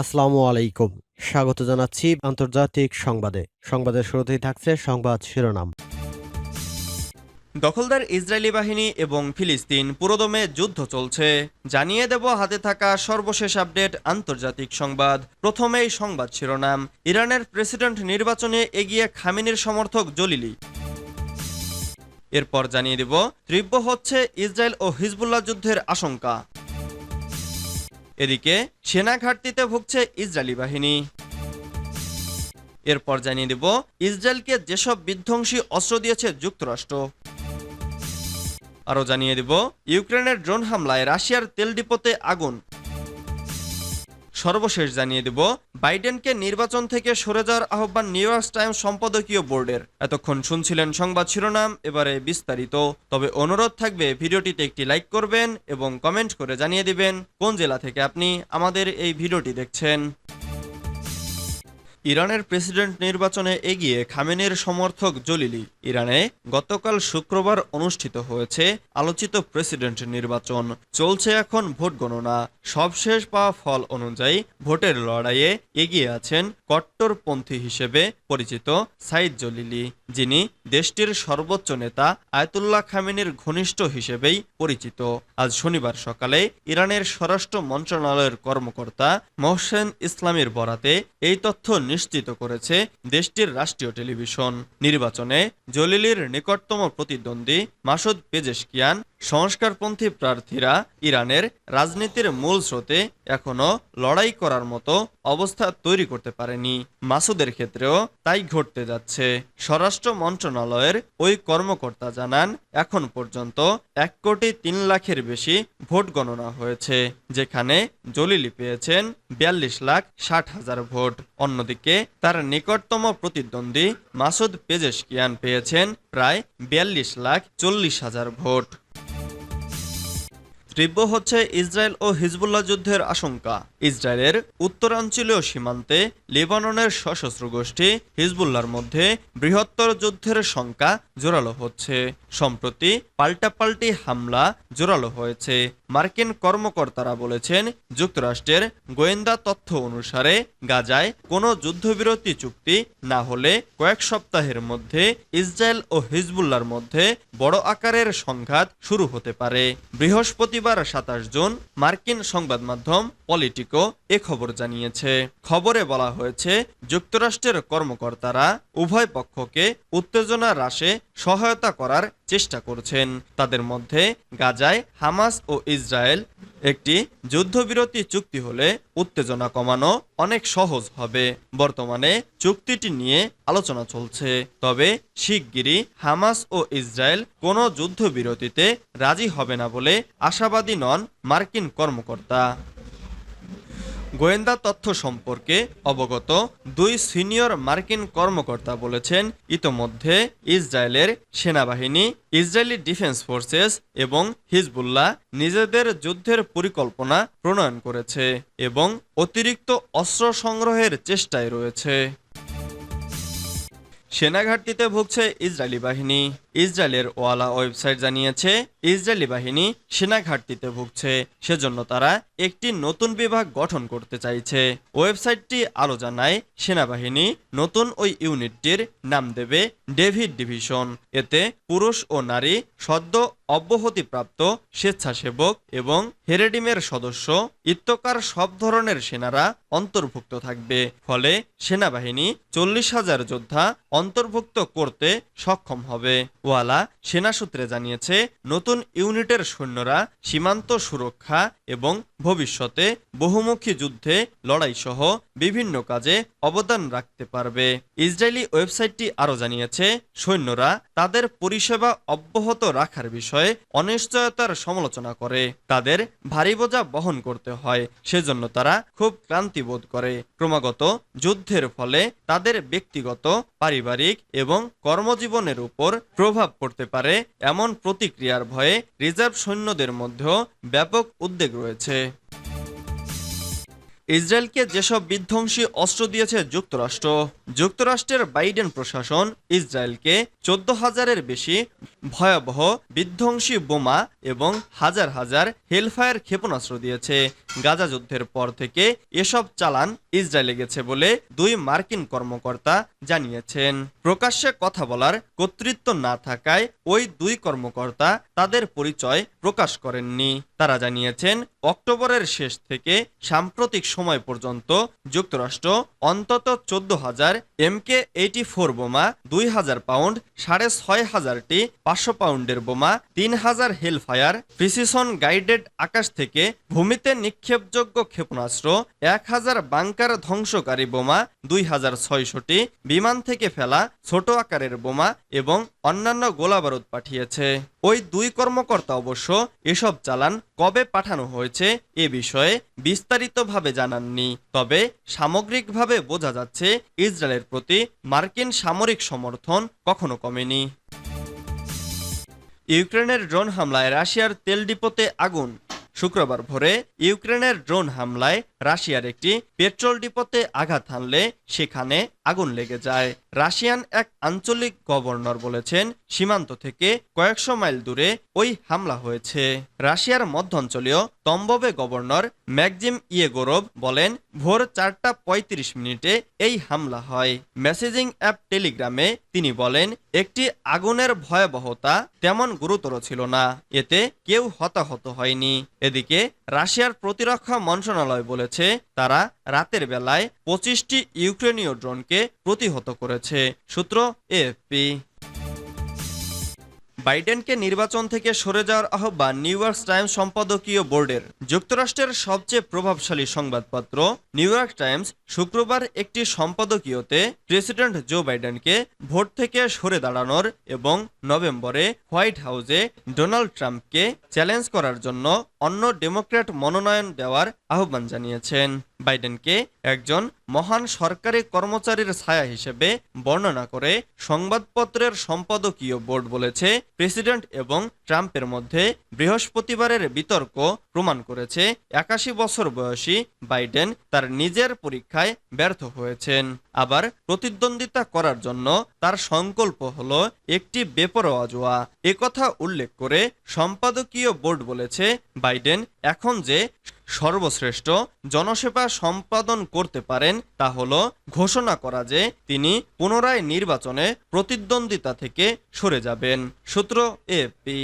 আসসালামু আলাইকুম। স্বাগত জানাচ্ছি আন্তর্জাতিক সংবাদে। সংবাদের শুরুতেই থাকছে সংবাদ শিরোনাম। দখলদার ইসরায়েলি বাহিনী এবং ফিলিস্তিন পুরোদমে যুদ্ধ চলছে। জানিয়ে দেব হাতে থাকা সর্বশেষ আপডেট আন্তর্জাতিক সংবাদ। প্রথমেই সংবাদ শিরোনাম। ইরানের প্রেসিডেন্ট নির্বাচনে এগিয়ে খামিনির সমর্থক জলিলি। এরপর জানিয়ে দেব, তীব্র হচ্ছে ইসরায়েল ও হিজবুল্লাহ যুদ্ধের আশঙ্কা। এদিকে সেনা ঘাটতিতে ভুগছে ইসরায়েলি বাহিনী। এরপর জানিয়ে দেব, ইসরায়েলকে যেসব বিধ্বংসী অস্ত্র দিয়েছে যুক্তরাষ্ট্র। আরও জানিয়ে দেব, ইউক্রেনের ড্রোন হামলায় রাশিয়ার তেল ডিপোতে আগুন। সর্বশেষ জানিয়ে দেব, বাইডেনকে নির্বাচন থেকে সরে যাওয়ার আহ্বান নিউ ইয়র্ক টাইমস সম্পাদকীয় বোর্ডের। এতক্ষণ শুনছিলেন সংবাদ শিরোনাম, এবারে বিস্তারিত। তবে অনুরোধ থাকবে, ভিডিওটিতে একটি লাইক করবেন এবং কমেন্ট করে জানিয়ে দিবেন কোন জেলা থেকে আপনি আমাদের এই ভিডিওটি দেখছেন। ইরানের প্রেসিডেন্ট নির্বাচনে এগিয়ে খামেনের সমর্থক জলিলি ইরানে গতকাল শুক্রবার অনুষ্ঠিত হয়েছে আলোচিত প্রেসিডেন্ট নির্বাচন। চলছে এখন ভোট গণনা। সবশেষ পাওয়া ফল অনুযায়ী ভোটের লড়াইয়ে এগিয়ে আছেন কট্টরপন্থী হিসেবে পরিচিত সাইদ জলিলি যিনি দেশটির সর্বোচ্চ নেতা আয়তুল্লাহ খামেনির ঘনিষ্ঠ হিসেবেই পরিচিত। আজ শনিবার সকালে ইরানের স্বরাষ্ট্র মন্ত্রণালয়ের কর্মকর্তা মোহসেন ইসলামের বরাতে এই তথ্য নিশ্চিত করেছে দেশটির রাষ্ট্রীয় টেলিভিশন। নির্বাচনে জলিলির নিকটতম প্রতিদ্বন্দ্বী মাসুদ পেজেশকিয়ান সংস্কারপন্থী প্রার্থীরা ইরানের রাজনীতির মূল স্রোতে এখনও লড়াই করার মতো অবস্থা তৈরি করতে পারেনি। মাসুদের ক্ষেত্রেও তাই ঘটতে যাচ্ছে। স্বরাষ্ট্র মন্ত্রণালয়ের ওই কর্মকর্তা জানান, এখন পর্যন্ত এক কোটি তিন লাখের বেশি ভোট গণনা হয়েছে, যেখানে জলিলি পেয়েছেন বিয়াল্লিশ লাখ ষাট হাজার ভোট। অন্যদিকে তার নিকটতম প্রতিদ্বন্দ্বী মাসুদ পেজেশকিয়ান পেয়েছেন প্রায় বিয়াল্লিশ লাখ চল্লিশ হাজার ভোট। তীব্র হচ্ছে ইসরায়েল ও হিজবুল্লাহ যুদ্ধের আশঙ্কা। ইসরায়েলের উত্তরাঞ্চলীয় সীমান্তে লেবাননের সশস্ত্র গোষ্ঠী হিজবুল্লার মধ্যে বৃহত্তর যুদ্ধের সংখ্যা জোরালো হচ্ছে। সম্প্রতি পাল্টাপাল্টি হামলা জোরালো হয়েছে। মার্কিন কর্মকর্তারা বলেছেন, যুক্তরাষ্ট্রের গোয়েন্দা তথ্য অনুসারে গাজায় কোনো যুদ্ধবিরতি চুক্তি না হলে কয়েক সপ্তাহের মধ্যে ইসরায়েল ও হিজবুল্লার মধ্যে বড় আকারের সংঘাত শুরু হতে পারে। বৃহস্পতিবার সাতাশ জুন মার্কিন সংবাদ মাধ্যম পলিটিকো এ খবর জানিয়েছে। খবরে বলা হয়েছে, যুক্তরাষ্ট্রের কর্মকর্তারা উভয় পক্ষকে উত্তেজনা হ্রাসে সহায়তা করার চেষ্টা করছেন। তাদের মধ্যে গাজায় হামাস ও ইসরায়েল একটি যুদ্ধবিরতি চুক্তি হলে উত্তেজনা কমানো অনেক সহজ হবে। বর্তমানে চুক্তিটি নিয়ে আলোচনা চলছে। তবে শিগগিরই হামাস ও ইসরায়েল কোনো যুদ্ধবিরতিতে রাজি হবে না বলে আশাবাদী নন মার্কিন কর্মকর্তা। গোয়েন্দা তথ্য সম্পর্কে অবগত দুই সিনিয়র মার্কিন কর্মকর্তা বলেছেন, ইতোমধ্যে ইসরায়েলের সেনাবাহিনী, ইসরায়েলি ডিফেন্স ফোর্সেস এবং হিজবুল্লাহ নিজেদের যুদ্ধের পরিকল্পনা প্রণয়ন করেছে এবং অতিরিক্ত অস্ত্র সংগ্রহের চেষ্টায় রয়েছে। সেনাঘাটতিতে ভুগছে ইসরায়েলি বাহিনী। ইসরায়েলের ওয়ালা ওয়েবসাইট জানিয়েছে, ইসরায়েলি বাহিনী সেনাঘাটতিতে ভুগছে। সেজন্য তারা একটি নতুন বিভাগ গঠন করতে চাইছে। ওয়েবসাইটটি আরও জানায়, সেনাবাহিনী নতুন ওই ইউনিটটির নাম দেবে ডেভিড ডিভিশন। এতে পুরুষ ও নারী, সদ্য অব্যাহতিপ্রাপ্ত স্বেচ্ছাসেবক এবং হেরেডিমের সদস্য, ইত্যকার সব ধরনের সেনারা অন্তর্ভুক্ত থাকবে। ফলে সেনাবাহিনী চল্লিশ হাজার যোদ্ধা অন্তর্ভুক্ত করতে সক্ষম হবে। ওয়ালা সেনা সূত্রে জানিয়েছে নতুন ইউনিটের সৈন্যরা সীমান্ত সুরক্ষা এবং ভবিষ্যতে বহুমুখী যুদ্ধে লড়াই সহ বিভিন্ন কাজে অবদান রাখতে পারবে। ইসরায়েলি ওয়েবসাইটটি আরও জানিয়েছে, সৈন্যরা তাদের পরিষেবা অব্যাহত রাখার বিষয়ে অনিশ্চয়তার সমালোচনা করে। তাদের ভারী বোঝা বহন করতে হয়, সেজন্য তারা খুব ক্লান্তি বোধ করে। ক্রমাগত যুদ্ধের ফলে তাদের ব্যক্তিগত, পারিবারিক এবং কর্মজীবনের উপর প্রভাব পড়তে পারে এমন প্রতিক্রিয়ার ভয়ে রিজার্ভ সৈন্যদের মধ্যেও ব্যাপক উদ্বেগ রয়েছে। ইসরায়েলকে যেসব বিধ্বংসী অস্ত্র দিয়েছে যুক্তরাষ্ট্র, যুক্তরাষ্ট্রের বাইডেন প্রশাসন ইসরায়েলকে চোদ্দ হাজারের বেশি ভয়াবহ বিধ্বংসী বোমা এবং হাজার হাজার হেলফায়ার ক্ষেপণাস্ত্র দিয়েছে। গাজা যুদ্ধের পর থেকে এসব চালান ইসরায়েলে গেছে বলে দুই মার্কিন কর্মকর্তা জানিয়েছেন। প্রকাশ্যে কথা বলার কর্তৃত্ব না থাকায় ওই দুই কর্মকর্তা তাদের পরিচয় প্রকাশ করেননি। তারা জানিয়েছেন, অক্টোবরের শেষ থেকে সাম্প্রতিক সময় পর্যন্ত যুক্তরাষ্ট্র অন্তত চোদ্দ হাজার এমকে এইটি ফোর বোমা, দুই হাজার পাউন্ড, সাড়ে ছয় হাজারটি পাঁচশো পাউন্ডের বোমা, তিন হাজার হেলফায়ার, প্রিসিশন গাইডেড আকাশ থেকে ভূমিতে নিক্ষেপযোগ্য ক্ষেপণাস্ত্র, এক হাজার বাংকার ধ্বংসকারী বোমা, দুই হাজার ছয়শটি বিমান থেকে ফেলা ছোট আকারের বোমা এবং অন্যান্য গোলাবারুদ পাঠিয়েছে। ওই দুই কর্মকর্তা অবশ্য এসব চালান কবে পাঠানো হয়েছে এ বিষয়ে বিস্তারিতভাবে জানাননি। তবে সামগ্রিকভাবে বোঝা যাচ্ছে ইসরায়েলের প্রতি মার্কিন সামরিক সমর্থন কখনো কমেনি। ইউক্রেনের ড্রোন হামলায় রাশিয়ার তেল ডিপোতে আগুন। শুক্রবার ভোরে ইউক্রেনের ড্রোন হামলায় রাশিয়ার একটি পেট্রোল ডিপোতে আঘাত হানলে সেখানে আগুন লেগে যায়। রাশিয়ান এক আঞ্চলিক গভর্নর বলেছেন, সীমান্ত থেকে কয়েকশো মাইল দূরে ওই হামলা হয়েছে। রাশিয়ার মধ্যাঞ্চলীয় তম্ববে গভর্নর ম্যাকজিম ইয়েগোরভ বলেন, ভোর চারটা পঁয়ত্রিশ মিনিটে এই হামলা হয়। মেসেজিং অ্যাপ টেলিগ্রামে তিনি বলেন, একটি আগুনের ভয়াবহতা তেমন গুরুতর ছিল না, এতে কেউ হতাহত হয়নি। এদিকে রাশিয়ার প্রতিরক্ষা মন্ত্রণালয় বলেছে, তারা রাতের বেলায় পঁচিশটি ইউক্রেনীয় ড্রোনকে প্রতিহত করেছে, সূত্র এএফপি। বাইডেনকে নির্বাচন থেকে সরে যাওয়ার আহ্বান নিউ ইয়র্ক টাইমস সম্পাদকীয় বোর্ডের। যুক্তরাষ্ট্রের সবচেয়ে প্রভাবশালী সংবাদপত্র নিউ ইয়র্ক টাইমস শুক্রবার একটি সম্পাদকীয়তে প্রেসিডেন্ট জো বাইডেনকে ভোট থেকে সরে দাঁড়ানোর এবং নভেম্বরে হোয়াইট হাউসে ডোনাল্ড ট্রাম্পকে চ্যালেঞ্জ করার জন্য অন্য ডেমোক্র্যাট মনোনয়ন দেওয়ার আহ্বান জানিয়েছেন। বাইডেনকে একজন মহান সরকারি কর্মচারীর ছায়া হিসেবে বর্ণনা করে সংবাদপত্রের সম্পাদকীয় বোর্ড বলেছে, প্রেসিডেন্ট এবং ট্রাম্পের মধ্যে বৃহস্পতিবারের বিতর্ক প্রমাণ করেছে একাশি বছর বয়সী বাইডেন তার নিজের পরীক্ষায় ব্যর্থ হয়েছেন। আবার প্রতিদ্বন্দ্বিতা করার জন্য তার সংকল্প হল একটি বেপরোয়া জোয়া। একথা উল্লেখ করে সম্পাদকীয় বোর্ড বলেছে বাইডেন এখন যে সর্বশ্রেষ্ঠ জনসেবা সম্পাদন করতে পারেন, তা হল ঘোষণা করা যে তিনি পুনরায় নির্বাচনে প্রতিদ্বন্দ্বিতা থেকে সরে যাবেন। সূত্র এপি